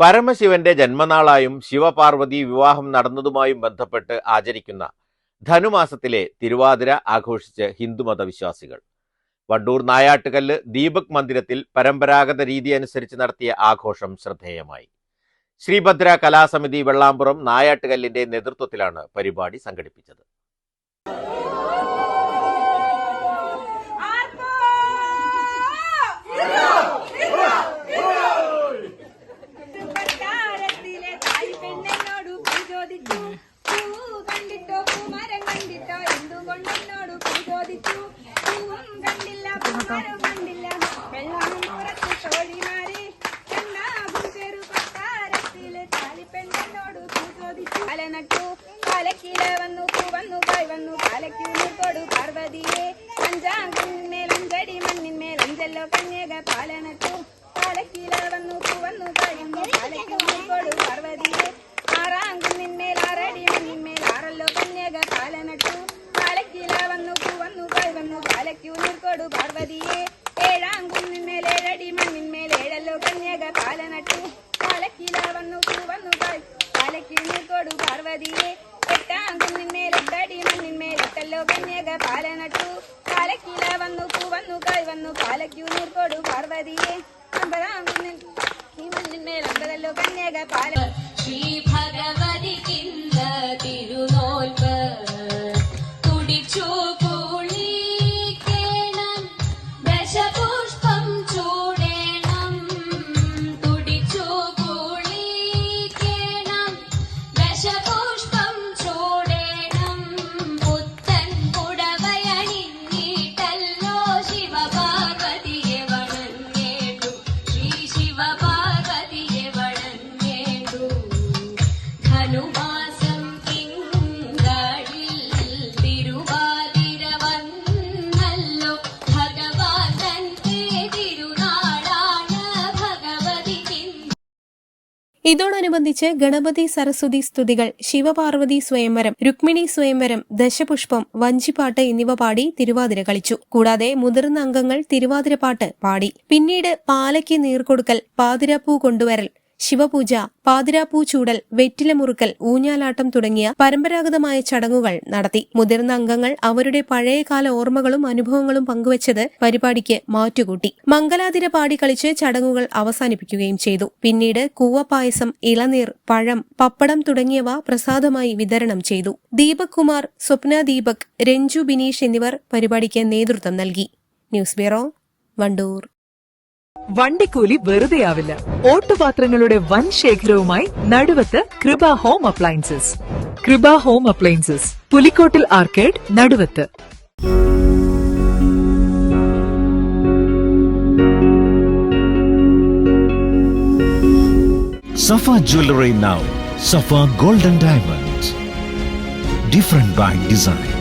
പരമശിവന്റെ ജന്മനാളായും ശിവപാർവതി വിവാഹം നടന്നതുമായും ബന്ധപ്പെട്ട് ആചരിക്കുന്ന ധനുമാസത്തിലെ തിരുവാതിര ആഘോഷിച്ച് ഹിന്ദുമത വിശ്വാസികൾ വണ്ടൂർ നായാട്ടുകല്ല് ദീപക് മന്ദിരത്തിൽ പരമ്പരാഗത രീതി അനുസരിച്ച് നടത്തിയ ആഘോഷം ശ്രദ്ധേയമായി. ശ്രീഭദ്ര കലാസമിതി വെള്ളാമ്പുറം നായാട്ടുകല്ലിന്റെ നേതൃത്വത്തിലാണ് പരിപാടി സംഘടിപ്പിച്ചത്. കാല നട്ടു കാലക്കില വന്നു പൂ വന്നു കായ് വന്നു കാലയ്ക്കു കൊടു പാർവതിയെ മണ്ണിന്മേൽ അഞ്ചല്ലോ കന്യക പാല നട്ടു. കാലക്കില വന്നു വന്നു കായ് വന്നു കാലയ്ക്കു കൊടു പാർവതിയെ. ഏഴാം മണ്ണിന്മേൽ ഏഴല്ലോ കന്യക പാല നട്ടു. കാലക്കില വന്നു പൂ വന്നു കായ്. കാലയ്ക്കു കൊടു പാർവതിയെ. എട്ടാം മണ്ണിന്മേൽ എട്ടല്ലോ കന്യക പാല നട്ടു. കാലക്കില വന്നു പൂ വന്നു കായ് വന്നു. കാലയ്ക്കു കൊടു പാർവതിയെ. അമ്പതാം കുന്നിൻ ഈ മണ്ണിന്മേൽ അമ്പതല്ലോ കന്യക പാല ശ്രീ ഭഗവതിക്കിന്ത തിരുനോൽപ്പ് തുടിച്ചു ഇതോടനുബന്ധിച്ച് ഗണപതി സരസ്വതി സ്തുതികൾ ശിവപാർവതി സ്വയംവരം രുക്മിണി സ്വയംവരം ദശപുഷ്പം വഞ്ചിപ്പാട്ട് എന്നിവ പാടി തിരുവാതിര കളിച്ചു. കൂടാതെ മുതിർന്ന അംഗങ്ങൾ തിരുവാതിരപ്പാട്ട് പാടി. പിന്നീട് പാലയ്ക്ക് നീർക്കൊടുക്കൽ പാതിരാപ്പൂ കൊണ്ടുവരൽ ശിവപൂജ പാതിരാപ്പൂ ചൂടൽ വെറ്റില മുറുക്കൽ ഊഞ്ഞാലാട്ടം തുടങ്ങിയ പരമ്പരാഗതമായ ചടങ്ങുകൾ നടത്തി. മുതിർന്ന അംഗങ്ങൾ അവരുടെ പഴയകാല ഓർമ്മകളും അനുഭവങ്ങളും പങ്കുവച്ചത് പരിപാടിക്ക് മാറ്റുകൂട്ടി. മംഗലാതിര പാടി കളിച്ച് ചടങ്ങുകൾ അവസാനിപ്പിക്കുകയും ചെയ്തു. പിന്നീട് കൂവപ്പായസം ഇളനീർ പഴം പപ്പടം തുടങ്ങിയവ പ്രസാദമായി വിതരണം ചെയ്തു. ദീപക് കുമാർ സ്വപ്ന ദീപക് രഞ്ജു ബിനീഷ് എന്നിവർ പരിപാടിക്ക് നേതൃത്വം നൽകി. News bureau Wandoor. വണ്ടിക്കൂലി വെറുതെയാവില്ല. ഓട്ടുപാത്രങ്ങളുടെ വൻ ശേഖരവുമായി Naduvath Kripa home appliances. Kripa home appliances. Pulikkottil arcade Naduvath. Safa jewellery now Safa golden diamonds different bank design.